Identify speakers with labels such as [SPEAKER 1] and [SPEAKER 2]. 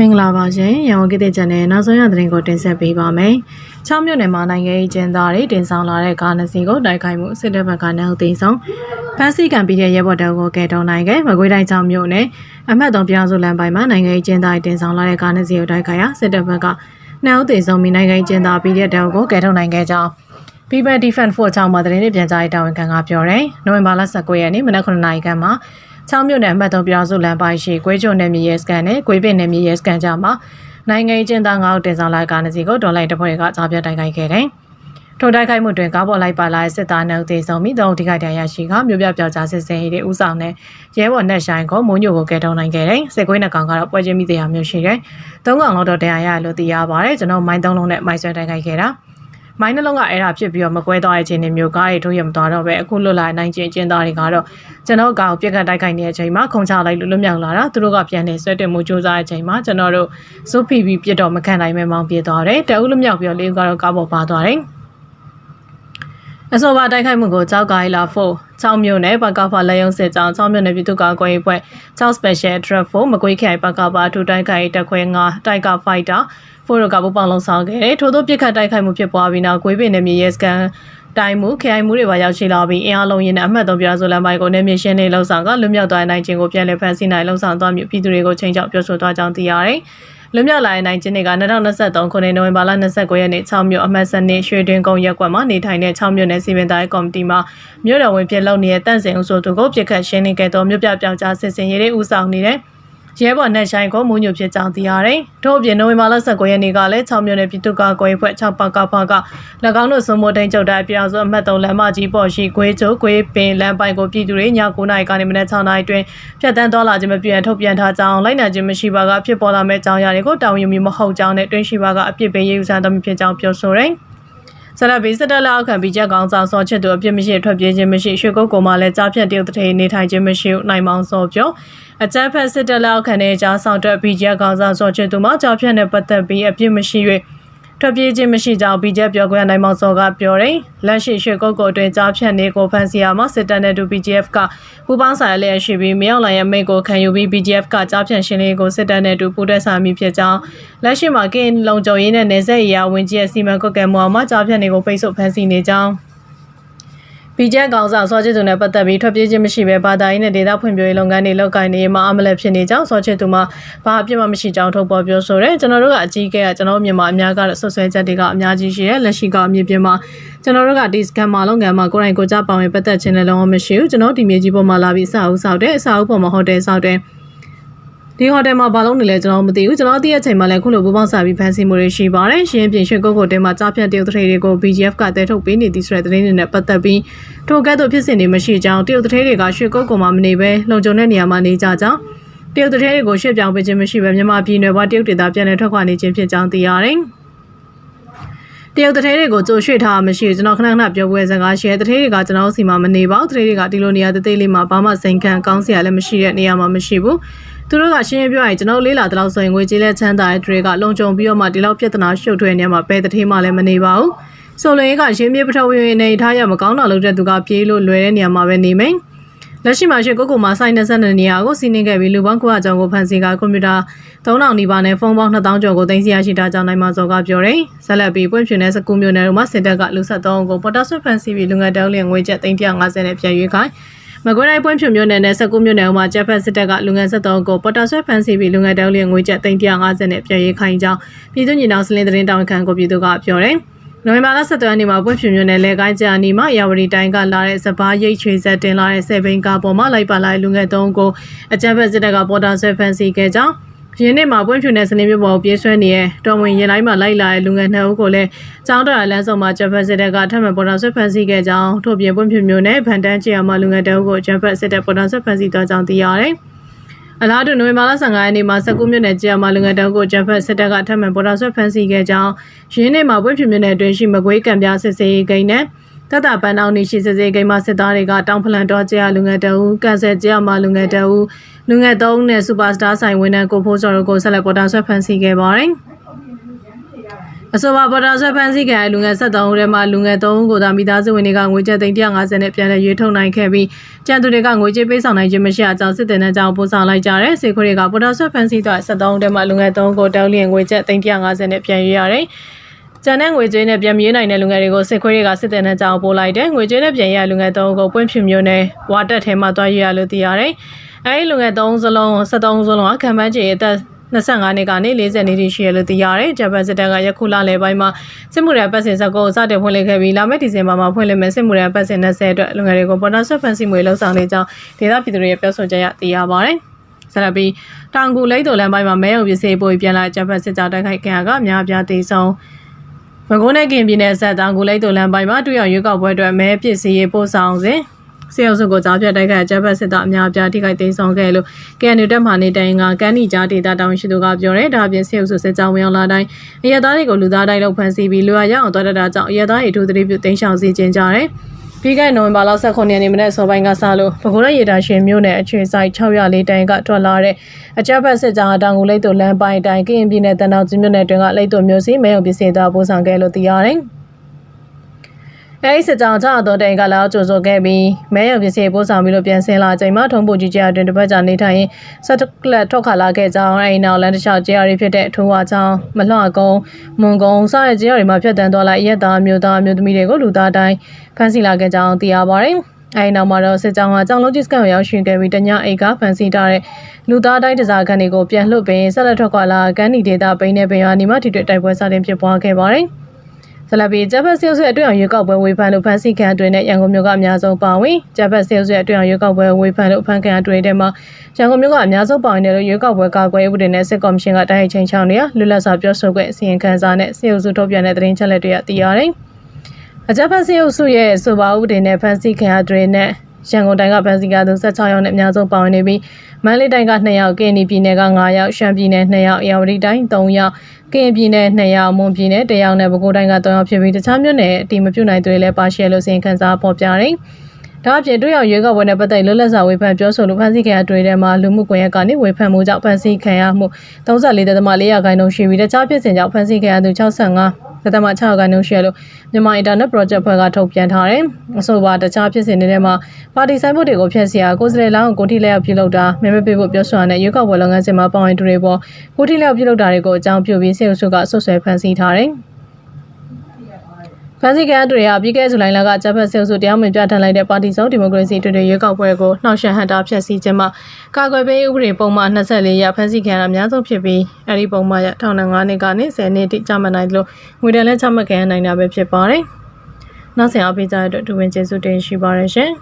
[SPEAKER 1] မင်္ဂလာပါရှင်ရန်ကုန်ကိတဲ့ချန်နယ်နောက်ဆုံးရသတင်းကိုတင်ဆက်ပေးပါမယ်။6မြို့နယ်မှာနိုင်ငံရေးကျင်းသားတွေတင်ဆောင်လာတဲ့ကားနှစ်စီးကိုတိုက်ခိုက်မှုစစ်တပ်ဘက်ကနှုတ်သိမ်းဆုံးဖမ်းဆီးကံပြီးတဲ့ရဲဘော်တောင်ကိုကဲတုံနိုင်ခဲ့မကွေးတိုင်း6မြို့နယ်အမှတ်3ပြောင်းစုလမ်းပိုင်းမှာနိုင်ငံရေးကျင်းသားတွေတင်ဆောင်လာတဲ့ကားနှစ်စီးကိုတိုက်ခိုက်ရာစစ်တပ်ဘက်ကနှုတ်သိမ်းဆုံးပြီးနိုင်ငံရေးကျင်းသားပြီးတဲ့တောင်ကိုကဲတုံနိုင်ခဲ့ကြောင်း People Defense Force ချောင်းမှာသတင်းတွေပြန်ကြားရေးတာဝန်ခံကပြောတယ်။နိုဝင်ဘာလ19ရက်နေ့မနက်9:00နာရီခန့်မှာ 6မြို့နယ်အမှတ်3ပြောင်းစုလမ်းပိုင်းရှိကွေးကျွန်းနယ်မြေရဲစခန်းနဲ့ကွေးပင်နယ်မြေရဲစခန်းကြားမှာနိုင်ငံရေးကျင်းသား9ဦးတင်ဆောင်လာကားနှစ်စီးကိုဒေါ်လိုက်တပ်ဖွဲ့ကကြားပြတိုက်ခိုက်ခဲ့တယ်။ထိုတိုက်ခိုက်မှုတွင်ကားပေါ်လိုက်ပါလာတဲ့စစ်သားနှုတ်သေးဆုံးမိသုံးထိခိုက်ဒဏ်ရာရှိကမြို့ပြပျောက်ကြားစစ်စင်ရေးတွေဥဆောင်တဲ့ရဲဘော်နှက်ဆိုင်ကိုမုံညိုကိုကဲတုံနိုင်ခဲ့တယ်။စစ်ကွေးနှကောင်ကတော့ပွဲချင်းမိတရားမျိုးရှိတယ်။သုံးကောင်လောက်တော့တရားရလို့သိရပါတယ်။ကျွန်တော်မိုင်းသုံးလုံးနဲ့မိုင်းဆွဲတိုက်ခိုက်ခဲ့တာ။ မိုင်းနှလုံးကအဲ့ဒါဖြစ်ပြီးတော့မကွဲသွားတဲ့ချိန်တွေမျိုးကားတွေထိုးရမသွားတော့ပဲအခုလွတ်လာနိုင်ချင်းကျင်းသားတွေကတော့ကျွန်တော်ကောင်ပြက်ကတိုက်ခိုက်နေတဲ့အချိန်မှာခုံချလိုက်လို့လွတ်မြောက်လာတာသူတို့ကပြန်နေဆွဲတင်မှုစူးစမ်းတဲ့အချိန်မှာကျွန်တော်တို့ဇုဖီဘီပြစ်တော့မခံနိုင်မဲမောင်းပြေးသွားတယ်တအုပ်လွတ်မြောက်ပြီးတော့လေးဦးကတော့ကားပေါ်ပါသွားတယ် အဆိုပါတိုက်ခိုက်မှုကိုကြောက်ကိုင်းလာဖို့6မြို့နယ်ပကဖာလက်ယုံစစ်ကြောင်း6မြို့နယ်ပြည်သူ့ကာကွယ်ရေးအဖွဲ့6 Special Trap 4မကွေးခိုင်ပကဖာထူတိုက်ခိုက်တက်ခွဲ9တိုက်ကဖိုက်တာဖိုရိုကပူပေါင်းလုံးဆောင်ခဲ့တယ်ထို့သောပြစ်ခတ်တိုက်ခိုက်မှုဖြစ်ပွားပြီးနောက်ကွေးပင်နယ်မြေရဲစကန်တိုင်းမှုခရိုင်မှုတွေပါရောက်ရှိလာပြီးအင်အားလုံးရင်းနဲ့အမှတ်သုံးပြဆိုလမ်းပိုင်းကိုနေမြေရှင်းနေလှုပ်ဆောင်ကလွတ်မြောက်သွားနိုင်ခြင်းကိုပြန်လည်ဖန်ဆီးနိုင်လှုပ်ဆောင်သွားမျိုးပြည်သူတွေကိုချိန်ချောက်ပြောဆိုသွားကြောင်းသိရတယ်။လွတ်မြောက်လာတဲ့နိုင်ခြင်းတွေက2023ခုနှစ်နိုဝင်ဘာလ29ရက်နေ့6မြို့အမှတ်စနစ်ရွှေတွင်ကုန်းရက်ကွက်မှာနေထိုင်တဲ့6မြို့နယ်စီမံတိုင်းကော်မတီမှမြို့တော်ဝင်ပြည်လုံနေတဲ့တန့်စင်ဦးဆိုသူကိုပြစ်ခတ်ရှင်းလင်းခဲ့သောမြို့ပြပြောင်ကြားစစ်စင်ရေးတွေဦးဆောင်နေတဲ့ ရဲဘော်နဲ့ဆိုင်ကိုမူးညွဖြစ်ကြောင်းသိရတယ်။ထို့အပြင်နိုဝင်ဘာလ19ရက်နေ့ကလည်း6မြို့နယ်ပြည်သူ့ကာကွယ်ရေးဖွဲ့6ပကဖက၎င်းတို့စုံမိုးတိန်ကျုပ်တိုင်းပြည်အောင်စုအမှတ်3လမ်းမကြီးပေါ်ရှိဂွေးကျိုးဂွေးပင်လမ်းပိုင်ကိုပြည်သူတွေည9နာရီကနေမနက်6နာရီတွင်ဖြတ်တန်းသွားလာခြင်းမပြုရန်ထုတ်ပြန်ထားကြောင်းလိုက်နာခြင်းမရှိပါကဖြစ်ပေါ်လာမဲ့ကြောင်းရာတွေကိုတာဝန်ယူမည်မဟုတ်ကြောင်းနဲ့တွင်းရှိပါကအပြစ်ပေးရေးယူဆသမှုဖြစ်ကြောင်းပြောဆိုတယ်။ ဆလဘီစတက်လက်အောက်ခံပြီးချက်ကောင်းဆောင်စောချစ်သူအပြစ်မရှိထွက်ပြေးခြင်းမရှိရွှေကုတ်ကုံမှာလည်းကြားဖြတ်တရုတ်တထေနေထိုင်ခြင်းမရှိနိုင်မောင်စောပြောအကြမ်းဖက်စစ်တပ်လက်အောက်ခံတဲ့ကြားဆောင်တွက် BJ ကောင်းဆောင်စောချစ်သူမှကြားဖြတ်နဲ့ပတ်သက်ပြီးအပြစ်မရှိ၍ ထွက်ပြေးခြင်းမရှိကြောင်း BJ ပြောခွင့်ရနိုင်မောင်စောကပြောတယ်လက်ရှိရွှေကုတ်ကုတ်အတွင်းကြားဖြတ်နေကိုဖန်စီယာမှာစစ်တပ်နဲ့တူ BGF ကပူးပေါင်းဆိုင်လျက်ရှိပြီးမြောက်လိုင်ရဲ့မိတ်ကိုခံယူပြီး BGF ကကြားဖြတ်ရှင်းလင်းကိုစစ်တပ်နဲ့တူပူးတက်ဆာမိဖြစ်ကြောင်းလက်ရှိမှာကင်းလုံခြုံရေးနဲ့နေဆက်ရေးရာဝန်ကြီးရဲ့စီမံကွက်ကဲမှုအောင်မှာကြားဖြတ်နေကိုပိတ်ဆို့ဖန်ဆီးနေကြောင်း ဘီကျန်ကောင်ဆောင်စောချစ်သူနဲ့ပတ်သက်ပြီးထွက်ပြေးခြင်းမရှိဘဲဘာသာရေးနဲ့ဒေသဖွံ့ဖြိုးရေးလုပ်ငန်းတွေလုပ်ကိုင်နေမှာအမလက်ဖြစ်နေကြောင်းစောချစ်သူမှာဘာအပြစ်မှမရှိကြောင်းထုတ်ပေါ်ပြောဆိုတယ်ကျွန်တော်တို့ကအကြီးအကဲကကျွန်တော်မြန်မာအများကတော့ဆွဆွဲချက်တွေကအများကြီးရှိတယ်လက်ရှိကအမြင့်ပြမှာကျွန်တော်တို့ကဒီစကန်မာလုပ်ငန်းမှာကိုယ်တိုင်ကိုယ်ကြပါဝင်ပတ်သက်ခြင်းလည်းလုံးဝမရှိဘူးကျွန်တော်ဒီမြေကြီးပေါ်မှာလာပြီးအစာအုပ်ဆောက်တယ်အစာအုပ်ပေါ်မှာဟိုတယ်ဆောက်တယ် ဒီဟိုတယ်မှာဘာလို့နေလဲကျွန်တော်မသိဘူးကျွန်တော်သိတဲ့အချိန်မှာလည်းခုလိုပူပေါင်းစာပြီးဖန်ဆီးမှုတွေရှိပါတယ်ရှင်းပြင်ရွှေကုတ်ကိုတဲမှာကြားဖြတ်တရုတ်တရေတွေကို BGF ကတဲထုတ်ပေးနေသည့်ဆိုတဲ့သတင်းတွေနဲ့ပတ်သက်ပြီးထိုကဲ့သို့ဖြစ်စဉ်တွေမရှိကြောင်းတရုတ်တရေတွေကရွှေကုတ်ကိုမှမနေပဲလုံခြုံတဲ့နေရာမှာနေကြကြောင်းတရုတ်တရေတွေကိုရှေ့ပြောင်းပေးခြင်းမရှိပဲမြန်မာပြည်နယ်ဘဝတရုတ်ဒေသပြန်လည်ထွက်ခွာနေခြင်းဖြစ်ကြောင်းသိရတယ်တရုတ်တထဲတွေကိုကြိုရွှေ့ထားမှမရှိဘူးကျွန်တော်ခဏခဏပြောပွဲစကားရှယ်တထဲတွေကကျွန်တော်စီမှာမနေပါဘူးတထဲတွေကဒီလိုနေရာတသေးလေးမှာဘာမှစိန်ခံကောင်းစရာလည်းမရှိတဲ့နေရာမှာမရှိဘူး သူတို့ကရှင်းရပြောရင်ကျွန်တော်လေးလာတဲ့လောက်ဆိုရင်ငွေကြေးလက်ချမ်းသာတဲ့တွေကလုံခြုံပြီးတော့မှဒီလောက်ပြဿနာရှုပ်ထွေးနေမှာပဲတထဲမှလည်းမနေပါဘူးဆိုလိုရင်းကရင်းမြေပထဝီဝင်နေထားရမကောင်းတာလုပ်တဲ့သူကပြေးလို့လွယ်တဲ့နေရာမှာပဲနေမယ်လက်ရှိမှာရှိကိုကိုမှာစိုင်း22နေရာကိုစီးနှင်းခဲ့ပြီးလူပေါင်း900ကျော်ကိုဖန်ဆီးကကွန်ပျူတာ3000နီးပါးနဲ့ဖုန်းပေါင်း2000ကျော်ကိုသိမ်းဆည်းရရှိထားကြောင်းနိုင်မှာစောကပြောတယ်။ဆက်လက်ပြီးပွင့်ဖြူနဲ့စကူမျိုးနယ်တို့မှာစစ်တပ်ကလူ73ကိုပေါ်တာဆွတ်ဖန်ဆီးပြီးလူငယ်တောင်းလျင်ငွေကျပ်350နဲ့ပြန်ရွေးခိုင်း မကွေးတိုင်းပွင့်ဖြူမျိုးနယ်နဲ့စကူမျိုးနယ်မှာဂျက်ဖက်စစ်တပ်ကလူငယ်73ကိုပေါ်တာဆွတ်ဖန်ဆီးပြီးလူငယ်တောင်းလျင်ငွေကျပ်350နဲ့ပြန်ရွေးခိုင်းကြောင်းပြည်သူ့ညီနောင်စလင်းသတင်းတောင်ခံကိုပြည်သူကပြောတယ်။နိုဝင်ဘာလ17ရက်နေ့မှာပွင့်ဖြူမြို့နယ်လေကိုင်းကြာနီမှာရာဝတီတိုင်းကလာတဲ့စပားရိတ်ချွေဆက်တင်လာတဲ့ဆယ်ဘိန်းကားပေါ်မှာလိုက်ပါလာတဲ့လူငယ်သုံးကိုအကြမ်းဖက်စစ်တပ်ကပေါ်တာဆွဲဖမ်းဆီးခဲ့ကြောင်း ရင်းနှစ်မှာပွင့်ဖြူနယ်စနေမြို့ပေါ်ပြေးဆွဲနေတဲ့တော်ဝင်ရင်တိုင်းမှာလိုက်လာတဲ့လူငယ်နှစ်ဦးကိုလည်းကျောင်းတော်လမ်းဆောင်မှာဂျပန်စစ်တပ်ကထပ်မံပေါ်တာဆွဲဖမ်းဆီးခဲ့ကြောင်းထို့ပြင်ပွင့်ဖြူမြို့နယ်ဗန်တန်းချီယာမှာလူငယ်တအုပ်ကိုဂျပန်စစ်တပ်ပေါ်တာဆွဲဖမ်းဆီးသွားကြောင်းသိရတယ်။အလားတူနိုဝင်ဘာလ15ရက်နေ့မှာစကူးမြို့နယ်ကြာမှာလူငယ်တောင်ကိုဂျပန်စစ်တပ်ကထပ်မံပေါ်တာဆွဲဖမ်းဆီးခဲ့ကြောင်းရင်းနှစ်မှာပွင့်ဖြူမြို့နယ်အတွင်းရှိမကွေးကံပြစစ်စေးဂိမ်းနဲ့ တတပန်းအောင်နေရှိစစ်စေးဂိမ်းမှာစစ်သားတွေကတောင်ဖလန်တော်ကြာလူငယ်တအုပ်ကန်ဆယ်ကြာမှာလူငယ်တအုပ်လူငယ်သုံးနဲ့စူပါစတာဆိုင်ဝန်ထမ်းကိုဖိုးစော်တို့ကိုဆက်လက်ပေါ်တာဆွဲဖမ်းဆီးခဲ့ပါတယ်။အဆိုပါပေါ်တာဆွဲဖမ်းဆီးခံရလူငယ်73ဦးထဲမှာလူငယ်3ဦးကိုသာမိသားစုဝင်တွေကငွေကျပ်သိန်း150နဲ့ပြန်လည်ရွေးထုတ်နိုင်ခဲ့ပြီးကျန်သူတွေကငွေကြေးပေးဆောင်နိုင်ခြင်းမရှိအကြောင်းစစ်တင်တဲ့ကြောင်းပို့ဆောင်လိုက်ကြတဲ့စေခွေတွေကပေါ်တာဆွဲဖမ်းဆီးသွား73ဦးထဲမှာလူငယ်3ဦးကိုတောင်းလျင်ငွေကျပ်သိန်း150နဲ့ပြန်ရွေးရတယ်။ ကျန်တဲ့ငွေကြေးနဲ့ပြန်မြေးနိုင်တဲ့လူငယ်တွေကိုစစ်ခွေးတွေကစစ်တင်တဲ့ကြောင်းပို့လိုက်တယ်။ငွေကြေးနဲ့ပြန်ရလူငယ်3ဦးကိုပွင့်ဖြူမျိုးနဲ့ဝါတက်ထဲမှာတွားရွေးရလို့သိရတယ်။အဲဒီလူငယ်3ဦးစလုံး73ဦးစလုံးကခံပန်းချေအသက်25နှစ်ကနေ40နှစ်ထိရှိရလို့သိရတယ်။ဂျပန်စစ်တပ်ကယခုလလယ်ပိုင်းမှာစစ်မှုရန်ပတ်စဉ်ဇက်ကိုစတင်ဖွင့်လှစ်ခဲ့ပြီးလာမယ့်ဒီဇင်ဘာမှာဖွင့်လှစ်မယ့်စစ်မှုရန်ပတ်စဉ်20အတွက်လူငယ်တွေကိုပေါ်တာဆွတ်ဖန်စီမွေလှုပ်ဆောင်နေကြောင်းဒေသပြည်သူတွေရဲ့ပြောဆိုချက်ရသိရပါတယ်။ဆက်လက်ပြီးတောင်ကူလိတ်တော်လမ်းပိုင်းမှာမဲရုံပစ္စည်းပို့ပြန်လာဂျပန်စစ်ကြောတိုက်ခိုက်ခံရကအများအပြားသေဆုံး မကွန်းနဲ့ကင်ပြည်နယ်ဆက်တောင်ကူလိတ်တော်လမ်းပိုင်းမှာတွေ့ရရွေးကောက်ပွဲအတွက်မဲပစ္စည်းပို့ဆောင်စဉ်စေအုပ်စုကိုကြားပြတိုက်ခိုက်ဂျပန်စစ်တပ်အများအပြားထိခိုက်သိမ်းဆောင်ခဲ့လို့ KNU တက်မှနေတိုင်ကကန်းနီကြားဒေတာတောင်ရှိသူကပြောတယ်ဒါအပြင်စေအုပ်စုစစ်ကြောင်းဝင်အောင်လာတိုင်းအရက်သားတွေကိုလူသားတိုင်းလောက်ဖမ်းဆီးပြီးလူရရအောင်တော်တတာကြောင့်အရက်သားတွေထိုးသတိပြုသိမ်းရှောင်စီခြင်းကြတယ် ပြီးခဲ့နိုဝင်ဘာလ18ရက်နေ့မနက်စောပိုင်းကစလို့ပဲခူးရရေတာရှင်မြို့နယ်အခြေဆိုင်604တိုင်ကထွက်လာတဲ့အကြက်ဖက်စစ်ကြောင်းတောင်ကူလိတ်တို့လမ်းပိုင်းတိုင်ကရင်ပြည်နယ်တန်တောင်ကြီးမြို့နယ်တွင်ကလိတ်တို့မျိုးစီမဲရုံပစ္စည်းသားပို့ဆောင်ခဲ့လို့သိရတယ်။ အဲဒီစစ်ကြောင်းချတော့တိုင်ကလည်းကြိုဆိုခဲ့ပြီးမဲရုံပစ္စည်းပို့ဆောင်ပြီးလို့ပြန်ဆင်းလာချိန်မှာထုံးပူကြီးကျအတွင်တစ်ပတ်ကြာနေထိုင်ရင်ဆက်ကလတ်ထွက်ခါလာခဲ့ကြောင်းအဲဒီနောက်လမ်းတစ်လျှောက်ကျရတွေဖြစ်တဲ့ထိုးဝါချောင်းမလှကုန်းမွန်ကုန်းစတဲ့ကျရတွေမှာဖြတ်တန်းသွားလိုက်ရက်သားမျိုးသားမျိုးသမီးတွေကိုလူသားတိုင်းဖမ်းဆီးလာခဲ့ကြောင်းသိရပါတယ်။အဲဒီနောက်မှာတော့စစ်ကြောင်းကကြောင်လုံးကြီးစကန်ရောက်ရှိခဲ့ပြီးတညအိတ်ကဖန်စီထားတဲ့လူသားတိုင်းတစားခန်းတွေကိုပြန်လှုပ်ပင်ဆက်လက်ထွက်ခွာလာကန်းနီဒေတာပိန်းနေပင်ရွာနီမထိတွေ့တိုက်ပွဲစတင်ဖြစ်ပွားခဲ့ပါတယ်။ ဇလပီဂျပန်ဆေးဆွေအတွင်းအောင်ရွေးကောက်ပွဲဝေဖန်လို့ဖန်ဆီးခံအတွင်းနဲ့ရန်ကုန်မြို့ကအများဆုံးပါဝင်ဂျပန်ဆေးဆွေအတွင်းအောင်ရွေးကောက်ပွဲဝေဖန်လို့ဖန်ခံအတွင်းထဲမှာရန်ကုန်မြို့ကအများဆုံးပါဝင်တယ်လို့ရွေးကောက်ပွဲကာကွယ်ရေးဥပဒေနဲ့စစ်ကော်မရှင်ကတိုက်ရိုက်ချင်းချောင်းနေရလွတ်လပ်စွာပြောဆိုခွင့်အစီရင်ခံစာနဲ့စေအုပ်စုထုတ်ပြန်တဲ့သတင်းချက်လက်တွေကသိရတယ်။အကြမ်းဖက်စေအုပ်စုရဲ့ဆိုပါဥပဒေနဲ့ဖန်ဆီးခံအတွင်းနဲ့ရန်ကုန်တိုင်းကဖန်စီကားသူ16ယောက်နဲ့အများဆုံးပါဝင်နေပြီးမန္တလေးတိုင်းက2ယောက်ကင်းနီပြည်နယ်က9ယောက်ရှမ်းပြည်နယ်2ယောက်အေရဝတီတိုင်း3ယောက် ကင်းပြည်နယ်2ယောက်မွန်ပြည်နယ်1ယောက်နဲ့ပဲခူးတိုင်းက3ယောက်ဖြစ်ပြီးတခြားမြို့နယ်အတီမပြုတ်နိုင်တွေလည်းပါရှယ်လို့စီရင်ခံစားပေါ်ပြတယ်ဒါအပြင်တွေ့ရောက်ရွေးကောက်ပွဲနဲ့ပတ်သက်လွတ်လပ်စွာဝေဖန်ပြောဆိုလို့ဖန်ဆီးခံရတွေ့တဲ့မှာလူမှုကွန်ရက်ကနေဝေဖန်မှုကြောင့်ဖန်ဆီးခံရမှု34.4ရာခိုင်နှုန်းရှိပြီးတခြားဖြစ်စဉ်ကြောင့်ဖန်ဆီးခံရသူ65 သက်မှ6ရာခိုင်နှုန်းရှိရလို့မြန်မာ Internet Project ဖွဲ့ကထုတ်ပြန်ထားတယ်။အဆိုပါတခြားဖြစ်စဉ်တွေထဲမှာပါတီဆိုင်ဖို့တွေကိုဖျက်ဆီးရာကိုယ်စားလှယ်လောင်းကိုကိုတိလက်ရောက်ပြုလုပ်တာမဲမပေးဖို့ပြောဆိုရတဲ့ရွေးကောက်ပွဲလုပ်ငန်းစဉ်မှာပါဝင်သူတွေပေါ်ကိုတိလက်ရောက်ပြုလုပ်တာတွေကိုအကြောင်းပြုပြီးစေအုပ်စုကဆွဆွဲဖန်ဆီးထားတယ်။ ဖန်စီကန်းတွေကပြီးခဲ့ဇူလိုင်လကဂျပန်ဆဲဆူတရားဝင်ပြဋ္ဌာန်းလိုက်တဲ့ပါတီစုံဒီမိုကရေစီတွေ့တွေ့ရွေးကောက်ပွဲကိုနှောက်ယှက်ဟန်တာဖျက်ဆီးခြင်းမှာကာကွယ်ပေးဥပဒေပုံမှန်24ရဖန်စီကန်းအများဆုံးဖြစ်ပြီးအဲဒီပုံမှန်ရ15နှစ်ကနေ10နှစ်တိကျမှတ်နိုင်တယ်လို့ငွေတန်လက်ချမှတ်ခံရနိုင်တာပဲဖြစ်ပါတယ်။နောက်ဆက်အပေးကြတဲ့အတွက်ဒူဝင်ကျေးဇူးတင်ရှိပါရရှင်။